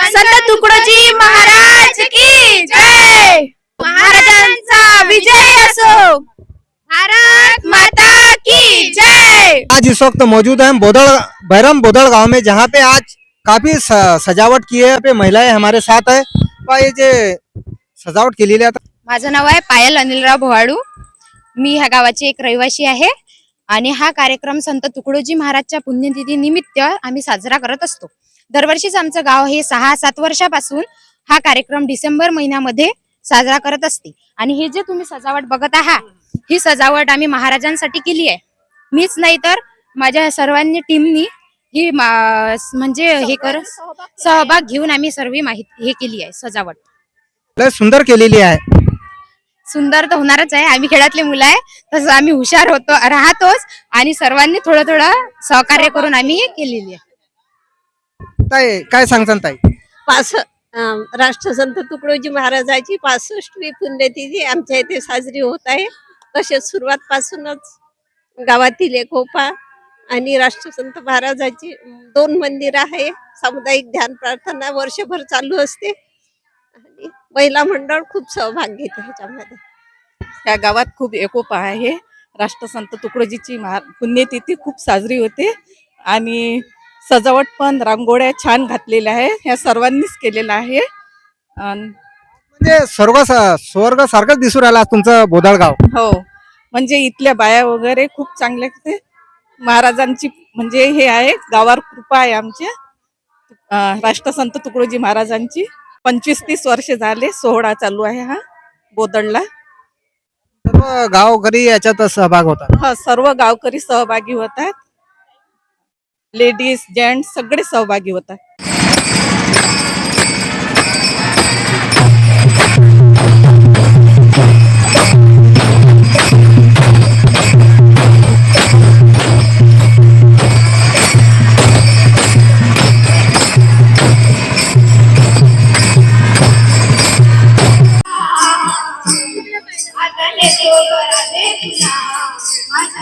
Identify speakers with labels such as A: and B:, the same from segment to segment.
A: संत तुकडोजी महाराज की जय! महाराजांचा विजय असो! भारत माता की जय!
B: आज इस वक्त मौजूद हैं बोदड़ बैरम बोदड़ गांव में जहां पे आज काफी सजावट की है पे महिलाएं हमारे साथ है। ये जे सजावट केलेली आता
A: माझं नाव आहे पायल अनिलराव भोवाडू. मी ह्या गावाची एक रहिवासी आहे. आणि हा कार्यक्रम संत तुकडोजी महाराजच्या पुण्यतिथी निमित्त आम्ही साजरा करत असतो. दरवर्षीच आमचं गाव हे सहा सात वर्षापासून हा कार्यक्रम डिसेंबर महिन्यामध्ये साजरा करत असते. आणि हे जे तुम्ही सजावट बघत आहात ही सजावट आम्ही महाराजांसाठी केली आहे. मीच नाही तर माझ्या सर्वांनी टीमनी ही म्हणजे हे कर सहभाग घेऊन आम्ही सर्व माहिती हे केली आहे सजावट.
B: सुंदर केलेली आहे.
A: सुंदर तर होणारच आहे. आम्ही खेळातले मुलं आहे. तसं आम्ही हुशार होतो राहतोच. आणि सर्वांनी थोडं थोडं सहकार्य करून आम्ही हे केलेली आहे.
B: ताई काय सांगता ताई?
C: पास अं, राष्ट्रसंत तुकडोजी महाराजाची पासष्टवी पुण्यतिथी आमच्या इथे साजरी होत आहे. तसेच सुरुवातपासूनच गावातील एकोपा आणि राष्ट्रसंत महाराजाची दोन मंदिर आहे. सामुदायिक ध्यान प्रार्थना वर्षभर चालू असते. आणि महिला मंडळ खूप सहभाग घेते ह्याच्यामध्ये.
D: त्या गावात खूप एकोपा आहे. राष्ट्रसंत तुकडोजीची महा पुण्यतिथी खूप साजरी होते आणि सजावट पण रांगोळ्या छान घातलेल्या आहे. ह्या सर्वांनीच केलेलं आहे. अन
B: म्हणजे सर्व स्वर्ग सारखंच दिसून राहिला आज तुमचं बोदळ गाव
D: हो. म्हणजे इथल्या बाया वगैरे खूप चांगल्या ते महाराजांची म्हणजे हे आहे. गावावर कृपा आहे आमच्या अं, राष्ट्रसंत तुकडोजी महाराजांची. पंचवीस तीस वर्ष झाले सोहळा चालू आहे हा बोदडला
B: सर्व गावकरी याच्यात सहभाग होता
D: हा सर्व गावकरी सहभागी होतात. लेडीज जेंट्स सगळे सहभागी होतात.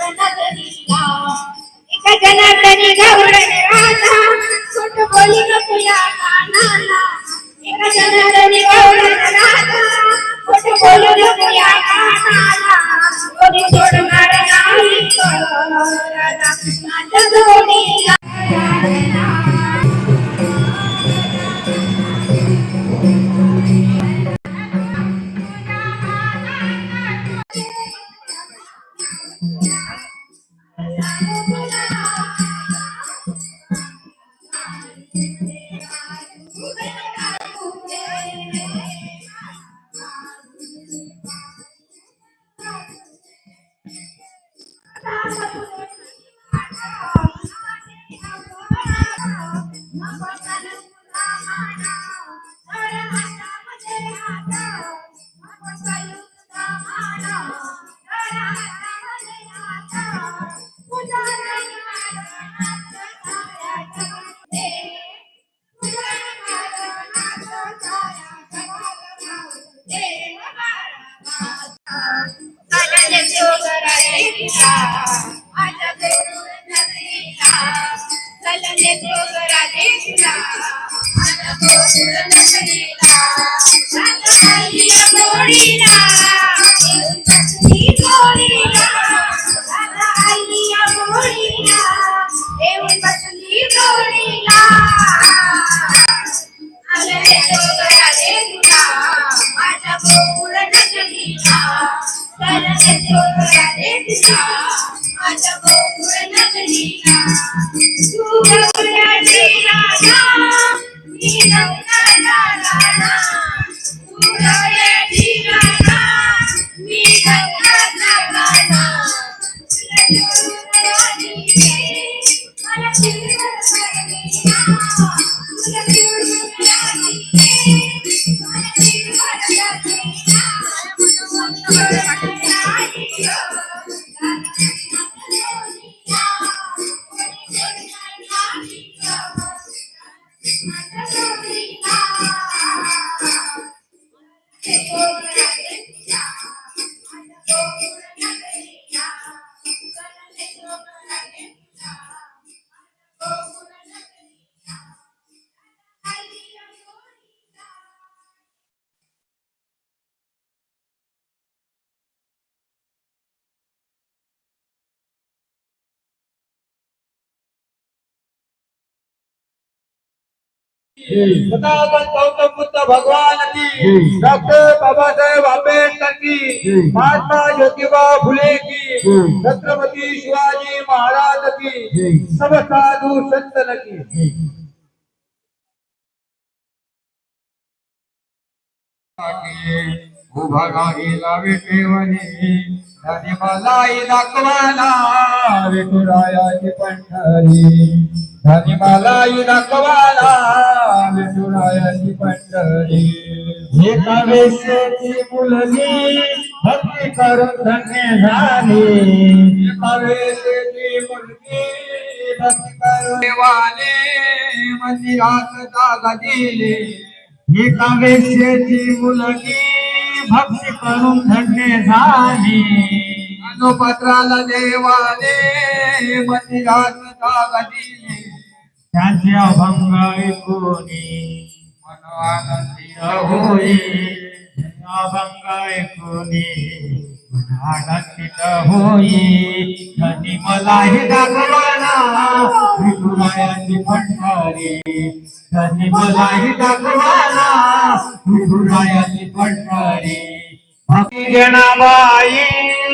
A: गोकुळ नगरीला एका जनार्दनी गौडन राधा खोट बोली नको या कानाला एका जनार्दनी गौडन राधा खोट बोलू नको या कानाला कोणी सोडणार नाही राधा माझ्या जोडीला
E: Yeah. गौतम बुद्ध भगवान की डॉक्टर बाबासाहेब आंबेडकर की महात्मा ज्योतिबा फुले की छत्रपती शिवाजी महाराज की सब साधु संतन की उभा राहिला विठेवणी. आणि मलाही दाखवाला विठुरायाची पंढरी. आणि मलाही दाखवाला विठुरायाची पंढरी. एका वेशेची मुलगी भक्ती करून धन्य झाली. एका वेशेची मुलगी भक्ती करून देवाने मंदिरात जागा दिली. एका वेश्येची मुलगी भक्ती करून धन्य झाली अनुपत्राला देवाने मंदिरात दिली त्यांचे अभंग ऐकूनी मन आनंदी होई। अभंग ऐकूनी होई. धनी मलाही दाखवाना. विठुरायाची पंढरी. धनी मलाही दाखवाना. विठुरायाची पंढरी. भक्ती जनाबाई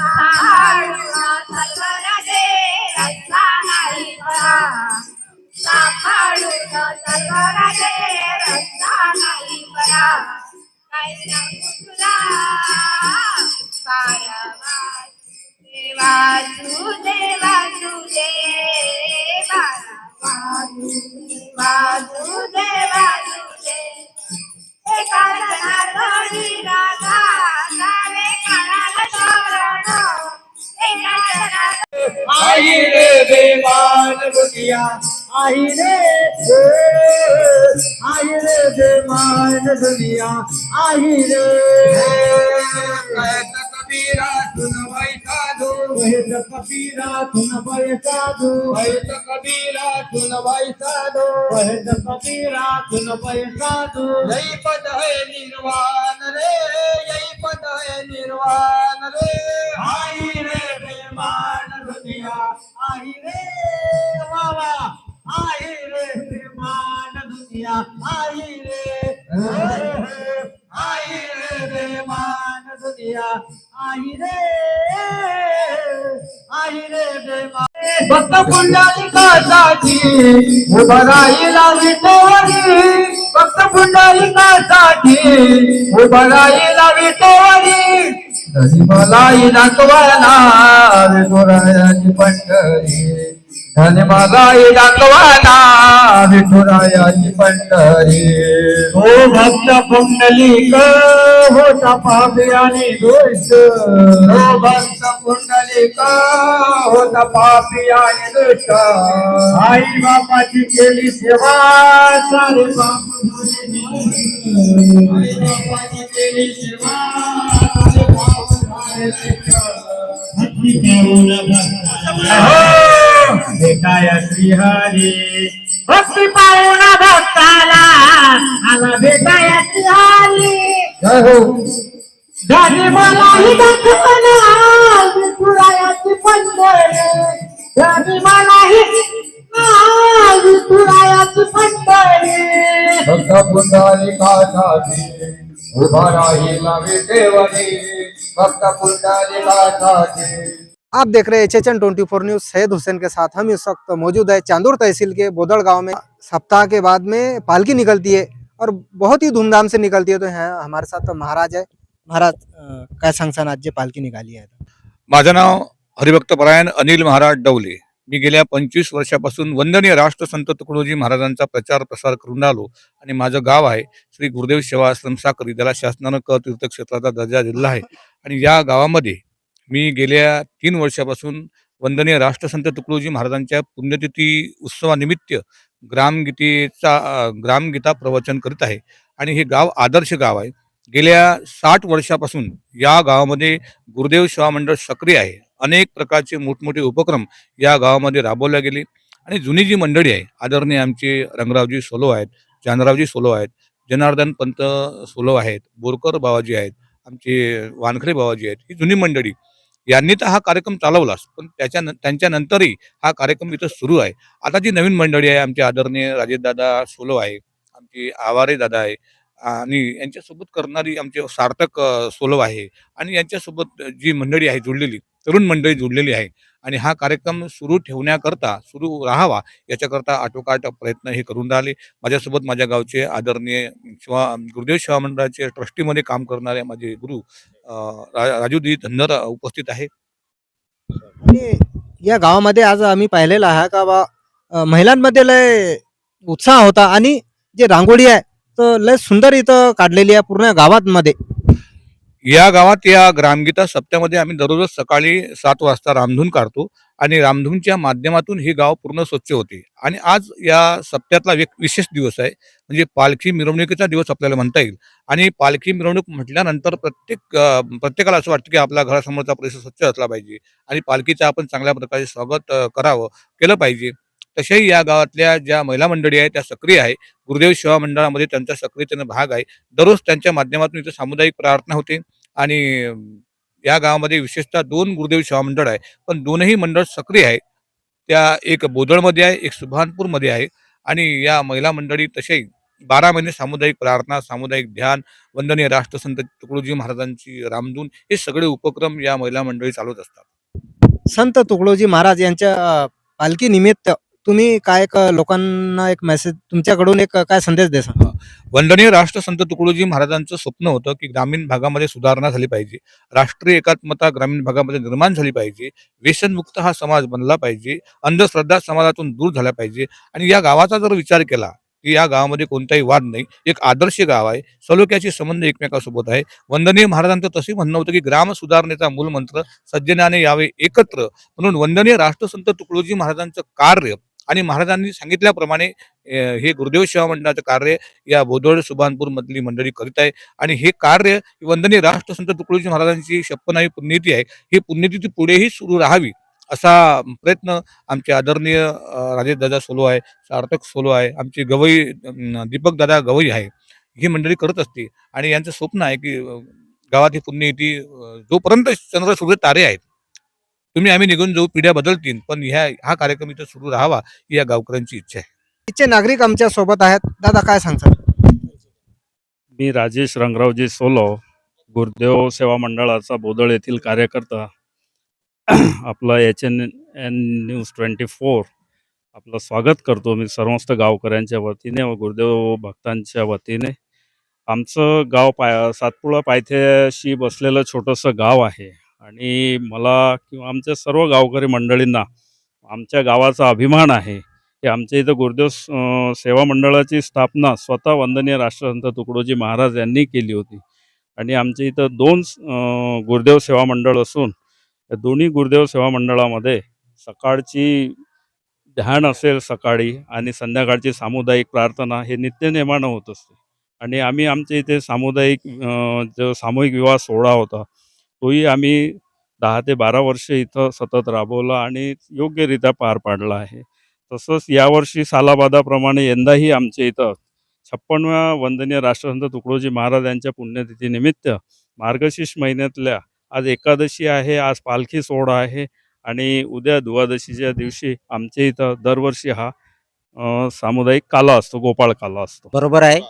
E: आई आई रे आई रे बेमान दुनिया आई रे कबीरा सुन भाई साधु कहत कबीरा सुन भाई साधु कहत कबीरा सुन भाई साधु कहत कबीरा सुन यही पद है निर्वाण रे यही पद है निर्वाण रे आई रे बेमान दुनिया आई रे बाबा आई रे बेमान दुनिया आई रे आई रे बेमान दुनिया आई रे आई रे भक्त पुंडलिकासाठी उभा राहिला विठोरी. भक्त पुंडलिकासाठी उभा राहिला विठोरी. तरी मलाही दाखवाना पंढरी. धनी मलाही दाखवाना विठुरायाची पंढरी. हो भक्त पुंडलिक होता पापी आणि दुष्ट. हो भक्त पुंडलिक होता पापी आणि दुष्ट. आई बापाची केली सेवा सारे बाप आई बापाची केली सेवा सारे बाप झाले भेटाय श्रीहरी भक्ती पाहुणा भक्ताला आला भेटाय श्रीहरी जय हो. गाडी मलाही दाखवना विठुरायाची पंढरी. गाडी मलाही विठुरायाची पुंडलिकासाठी उभा राहिला विटेवरी भक्त पुंडलिकासाठी
B: आप देख रहे हैं H N twenty four news. Syed Hussain के साथ हम इस वक्त मौजूद है चांदूर तहसील के बोदड़ गांव में। सप्ताह के बाद में पालकी निकलती है और बहुत ही धूमधाम से निकलती है। तो यहाँ हमारे साथ तो महाराज है। महाराज काय सांगसान आज जे पालखी निघाली आहे
F: माझं नाव हरिभक्त परायण अनिल महाराज डवले। मी गेल्या पंचवीस वर्षापासून वंदनीय राष्ट्र संत तुकडोजी महाराजांचा प्रचार प्रसार करून राहिलो आणि माझं गाव आहे श्री गुरुदेव सेवा आश्रम साखरी ज्याला शासनानं क तीर्थक्षेत्राचा दर्जा दिलेला आहे. आणि या गावामध्ये मी गेल्या तीन वर्षापासून वंदनीय राष्ट्रसंत तुकडोजी महाराजांच्या पुण्यतिथी उत्सवानिमित्त ग्रामगीतेचा ग्रामगीता प्रवचन करीत आहे. आणि हे गाव आदर्श गाव आहे. गेल्या साठ वर्षापासून या गावामध्ये गुरुदेव सेवा मंडळ सक्रिय आहे. अनेक प्रकारचे मोठमोठे उपक्रम या गावामध्ये राबवले गेले. आणि जुनी जी मंडळी आहे आदरणीय आमचे रंगरावजी सोलो आहेत जानरावजी सोलो आहेत जनार्दन पंत सोलो आहेत बोरकर बाबाजी आहेत आमचे वानखरे बाबाजी आहेत ही जुनी मंडळी यांनी तर हा कार्यक्रम चालवलाच पण त्याच्या त्यांच्यानंतरही हा कार्यक्रम इथं सुरू आहे. आता जी नवीन मंडळी आहे आमचे आदरणीय राजेशदादा सोलो आहे आमचे आवारे दादा आहे आणि यांच्यासोबत करणारी आमचे सार्थक सोलो आहे आणि यांच्यासोबत जी मंडळी आहे जुळलेली तरुण मंडळी जुळलेली आहे आणि हा कार्यक्रम सुरू ठेवण्याकरता सुरू राहावा याच्याकरता आटोकाट प्रयत्न हे करून राहिले. माझ्यासोबत माझ्या गावचे आदरणीय शिवा गुरुदेव शिवा मंडळाचे ट्रस्टीमध्ये काम करणारे माझे गुरु राजूदी धनर उपस्थित आहे.
B: आणि या गावामध्ये आज आम्ही पाहिलेला आहे का बा महिलांमध्ये लय उत्साह होता आणि जे रांगोळी आहे तर लय सुंदर इथं काढलेली आहे पूर्ण गावामध्ये.
F: या गावात या ग्रामगीता सप्त्यामध्ये आम्ही दररोज सकाळी सात वाजता रामधून काढतो आणि रामधूनच्या माध्यमातून हे गाव पूर्ण स्वच्छ होते. आणि आज या सप्त्यातला एक विशेष दिवस आहे. म्हणजे पालखी मिरवणुकीचा दिवस आपल्याला म्हणता येईल. आणि पालखी मिरवणूक म्हटल्यानंतर प्रत्येक प्रत्येकाला असं वाटतं की आपल्या घरासमोरचा परिसर स्वच्छ असला पाहिजे. आणि पालखीचं आपण चांगल्या प्रकारे स्वागत करावं केलं पाहिजे. तशाही या गावातल्या ज्या महिला मंडळी आहेत त्या सक्रिय आहे गुरुदेव सेवा मंडळामध्ये त्यांचा सक्रियतेने भाग आहे. दररोज त्यांच्या माध्यमातून इथं सामुदायिक प्रार्थना होते आणि या गावामध्ये विशेषतः दोन गुरुदेव सेवा मंडळ आहे. पण दोनही मंडळ सक्रिय आहे त्या एक बोदळमध्ये आहे एक सुभानपूरमध्ये आहे आणि या महिला मंडळी तसेही बारा महिने सामुदायिक प्रार्थना सामुदायिक ध्यान वंदनीय राष्ट्रसंत तुकडोजी महाराजांची रामधून हे सगळे उपक्रम या महिला मंडळी चालवत असतात.
B: संत तुकडोजी महाराज यांच्या पालखीनिमित्त पालखी निमित्त तुम्ही काय एक लोकांना एक मेसेज तुमच्याकडून एक काय संदेश देसा
F: वंदनीय राष्ट्रसंत तुकडोजी महाराजांचं स्वप्न होतं की ग्रामीण भागामध्ये सुधारणा झाली पाहिजे. राष्ट्रीय एकात्मता ग्रामीण भागामध्ये निर्माण झाली पाहिजे. व्यसनमुक्त हा समाज बनला पाहिजे. अंधश्रद्धा समाजातून दूर झाला पाहिजे. आणि या गावाचा जर विचार केला की या गावामध्ये कोणताही वाद नाही एक आदर्श गाव आहे सलोख्याचे संबंध एकमेकासोबत आहे. वंदनीय महाराजांचं तसे म्हणणं होतं की ग्राम सुधारणेचा मूलमंत्र सज्जनाने यावे एकत्र. म्हणून वंदनीय राष्ट्रसंत तुकडोजी महाराजांचं कार्य आणि महाराजांनी सांगितल्याप्रमाणे हे गुरुदेव सेवा मंडळाचं कार्य या बोदोड सुभानपूर मधली मंडळी करीत आहे. आणि हे कार्य वंदनीय राष्ट्रसंत तुकडोजी महाराजांची छप्पनावी पुण्यती आहे. ही पुण्यतिथी पुढेही सुरू राहावी असा प्रयत्न आमचे आदरणीय राजेश दादा सोलो आहे सार्थक सोलो आहे आमचे गवई दीपक दादा गवई आहे. ही मंडळी करत असते आणि यांचं स्वप्न आहे की गावात ही पुण्यतिथी जोपर्यंत चंद्र सूर्य तारे आहेत तुम्ही आम्ही निघून जाऊ पिढ्या बदलतील पण ह्या हा कार्यक्रम इथं सुरू राहावा ही या गावकऱ्यांची इच्छा आहे.
B: तिथचे नागरिक आमच्यासोबत आहेत. दादा काय सांगतात
G: मी राजेश रंगरावजी सोलो गुरुदेव सेवा मंडळाचा बोदळ येथील कार्यकर्ता. आपलं H N N news twenty four आपलं स्वागत करतो मी समस्त गावकऱ्यांच्या वतीने व गुरुदेव भक्तांच्या वतीने. आमचं गाव पाय सातपुडा पायथ्याशी बसलेलं छोटंसं गाव आहे. आणि मला किंवा आमच्या सर्व गावकरी मंडळींना आमच्या गावाचा अभिमान आहे की आमच्या इथं गुरुदेव सेवा मंडळाची स्थापना स्वतः वंदनीय राष्ट्रसंत तुकडोजी महाराज यांनी केली होती. आणि आमच्या इथं दोन गुरुदेव सेवा मंडळ असून या दोन्ही गुरुदेव सेवा मंडळामध्ये सकाळची ध्यान असेल सकाळी आणि संध्याकाळची सामुदायिक प्रार्थना हे नित्यनेमानं होत असते. आणि आम्ही आमच्या इथे सामुदायिक जो सामूहिक विवाह सोहळा होता तोही आम्ही दहा ते बारा वर्ष इथं सतत राबवला आणि योग्यरित्या पार पाडला आहे. तसंच यावर्षी सालाबादाप्रमाणे यंदाही आमच्या इथं छप्पनव्या वंदनीय राष्ट्रसंत तुकडोजी महाराज यांच्या पुण्यतिथीनिमित्त मार्गशीर्ष महिन्यातल्या आज एकादशी आहे आज पालखी सोहळा आहे आणि उद्या द्वादशीच्या दिवशी आमच्या इथं दरवर्षी हा सामुदायिक काला असतो गोपाळ काला असतो.
H: बरोबर आहे.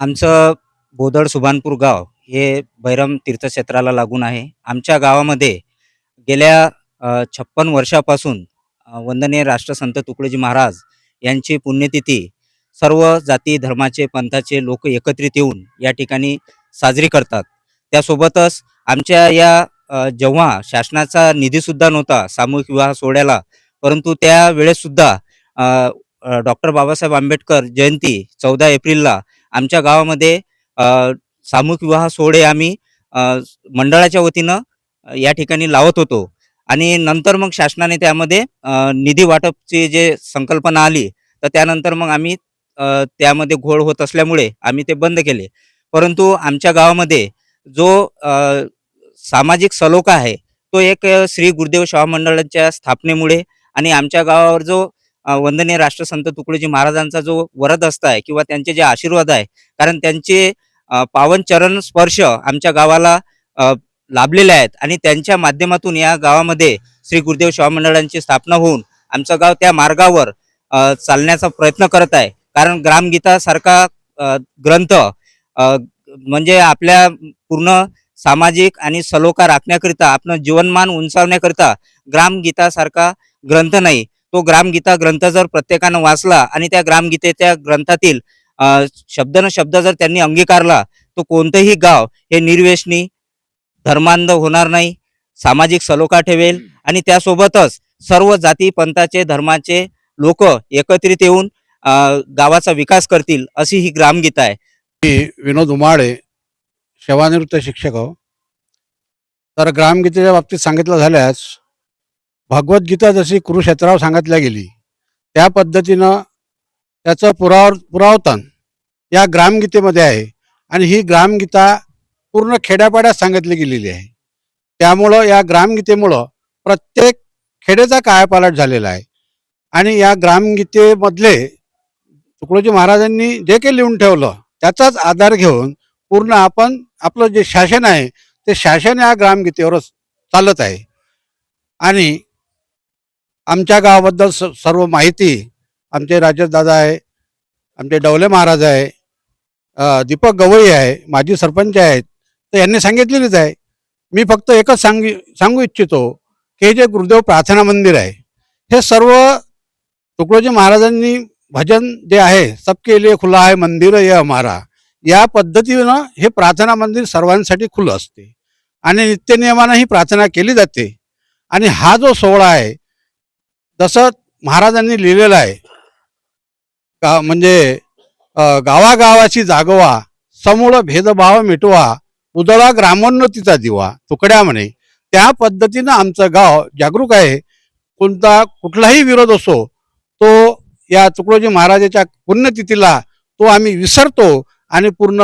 H: आमचं बोदड सुभानपूर गाव हे भैरम तीर्थक्षेत्राला लागून आहे. आमच्या गावामध्ये गेल्या छप्पन वर्षापासून वंदनीय राष्ट्रसंत तुकडोजी महाराज यांची पुण्यतिथी सर्व जाती धर्माचे पंथाचे लोक एकत्रित येऊन या ठिकाणी साजरी करतात. त्यासोबतच आमच्या या जेव्हा शासनाचा निधीसुद्धा नव्हता सामूहिक विवाह सोहळ्याला परंतु त्या वेळेससुद्धा डॉक्टर बाबासाहेब आंबेडकर जयंती चौदा एप्रिलला आमच्या गावामध्ये सामूहिक विवाह सोहळे आम्ही मंडळाच्या वतीनं या ठिकाणी लावत होतो. आणि नंतर मग शासनाने त्यामध्ये निधी वाटपची जे संकल्पना आली तर त्यानंतर मग आम्ही त्यामध्ये घोळ होत असल्यामुळे आम्ही ते बंद केले. परंतु आमच्या गावामध्ये जो सामाजिक सलोखा आहे तो एक श्री गुरुदेव शाह मंडळाच्या स्थापनेमुळे आणि आमच्या गावावर जो वंदनीय राष्ट्रसंत तुकडोजी महाराजांचा जो वरद असता आहे किंवा त्यांचे जे आशीर्वाद आहे कारण त्यांचे पावनचरण पावन चरण स्पर्श आमच्या गावाला लाभलेले आहेत आणि त्यांच्या माध्यमातून या गावामध्ये श्री गुरुदेव सेवा मंडळांची स्थापना होऊन आमचं गाव त्या मार्गावर चालण्याचा प्रयत्न करत आहे. कारण ग्रामगीतासारखा ग्रंथ म्हणजे आपल्या पूर्ण सामाजिक आणि सलोखा राखण्याकरिता आपलं जीवनमान उंचावण्याकरिता ग्रामगीतासारखा ग्रंथ नाही. तो ग्रामगीता ग्रंथ जर प्रत्येकानं वाचला आणि त्या ग्रामगीतेच्या ग्रंथातील अ, शब्द न शब्द जर त्यांनी अंगीकारला तो कोणतंही गाव हे निर्व्यसनी धर्मांध होणार नाही सामाजिक सलोखा ठेवेल आणि त्यासोबतच सर्व जाती पंथाचे धर्माचे लोक एकत्रित येऊन गावाचा विकास करतील अशी ही ग्रामगीता आहे.
I: मी विनोद उमाळे सेवानिवृत्त शिक्षक आहो. तर ग्रामगीतेच्या बाबतीत सांगितलं झाल्यास भगवद्गीता जशी कुरुक्षेत्रावर सांगितल्या गेली त्या पद्धतीनं त्याचं पुराव पुरावतान या ग्रामगीतेमध्ये आहे. आणि ही ग्रामगीता पूर्ण खेड्यापाड्यात सांगितली गेलेली आहे. त्यामुळं या ग्रामगीतेमुळं प्रत्येक खेड्याचा कायापालट झालेला आहे. आणि या ग्रामगीतेमधले तुकडोजी महाराजांनी जे काही लिहून ठेवलं त्याचाच आधार घेऊन पूर्ण आपण आपलं जे शासन आहे ते शासन या ग्रामगीतेवरच चालत आहे. आणि आमच्या गावाबद्दल स सर्व माहिती आमचे राजेश दादा आहे आमचे डवले महाराज आहे दीपक गवई आहे माजी सरपंच आहेत तर यांनी सांगितलेलीच आहे. मी फक्त एकच सांगू सांगू इच्छितो की हे जे गुरुदेव प्रार्थना मंदिर आहे हे सर्व तुकडोजी महाराजांनी भजन जे आहे सबके लिए खुला आहे मंदिर हे हमारा या पद्धतीनं हे प्रार्थना मंदिर सर्वांसाठी खुलं असते. आणि नित्यनियमानं ही प्रार्थना केली जाते. आणि हा जो सोहळा आहे जसं महाराजांनी लिहिलेला आहे का म्हणजे गावागावाची जागवा समूळ भेदभाव मिटवा उदळा ग्रामोन्नतीचा दिवा तुकड्या म्हणे. त्या पद्धतीनं आमचं गाव जागरूक आहे. कोणता कुठलाही विरोध असो तो या तुकडोजी महाराजाच्या पुण्यतिथीला तो आम्ही विसरतो आणि पूर्ण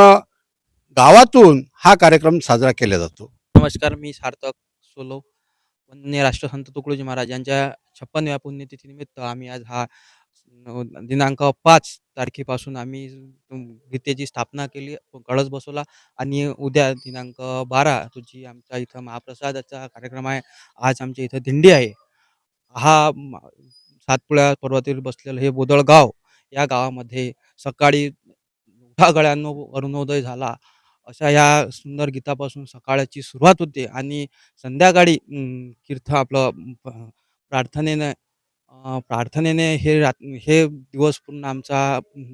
I: गावातून हा कार्यक्रम साजरा केला जातो.
J: नमस्कार मी सार्थक सोलो वंदनीय राष्ट्रसंत तुकडोजी महाराज यांच्या छप्पनव्या पुण्यतिथीनिमित्त आम्ही आज हा अ, दिनांक पाच तारखेपासून आम्ही गीतेची स्थापना केली कळस बसवला आणि उद्या दिनांक बारा रोजी आमच्या इथं महाप्रसादाचा कार्यक्रम आहे आज आमच्या इथं दिंडी आहे. हा म- सातपुड्या पर्वतीवर बसलेलं हे बोदळ गाव या गावामध्ये सकाळी उठागळ्यांनो अरुणोदय झाला. अशा या सुंदर गीतापासून सकाळची सुरुवात होते आणि संध्याकाळी अं, कीर्त आपलं अं, प- प्रार्थनेने प्रार्थनेने हे रात हे दिवस पूर्ण आमचा अं,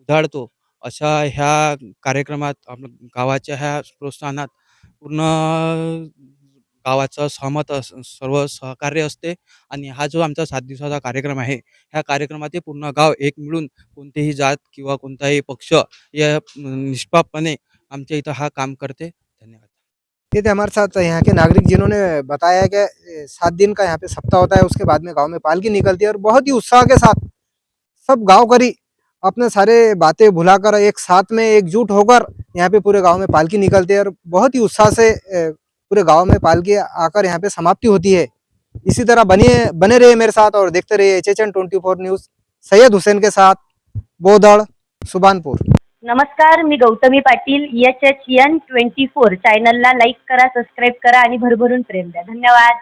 J: उजाडतो. अशा ह्या कार्यक्रमात आम गावाच्या ह्या प्रोत्साहनात पूर्ण गावाचं सहमत अस- सर्व सहकार्य असते आणि हा जो आमचा सात दिवसाचा कार्यक्रम आहे ह्या कार्यक्रमात पूर्ण गाव एक मिळून कोणतीही जात किंवा कोणताही पक्ष या निष्पापपणे आमच्या इथं हा काम करते. धन्यवाद.
B: ये थे हमारे साथ यहाँ के नागरिक जिन्होंने बताया कि सात दिन का यहाँ पे सप्ताह होता है, उसके बाद में गाँव में पालकी निकलती है और बहुत ही उत्साह के साथ सब गाँव करी अपने सारे बातें भुलाकर एक साथ में एकजुट होकर यहाँ पे पूरे गाँव में पालकी निकलती है और बहुत ही उत्साह से पूरे गाँव में पालकी आकर यहाँ पे समाप्ति होती है। इसी तरह बनिए बने रहिए मेरे साथ और देखते रहिए H H N twenty four news, Syed Hussain के साथ बोदड़ सुबानपुर
K: नमस्कार मी Gautami Patil H H N twenty four चॅनलला लाईक करा सबस्क्राईब करा आणि भरभरून प्रेम द्या. धन्यवाद.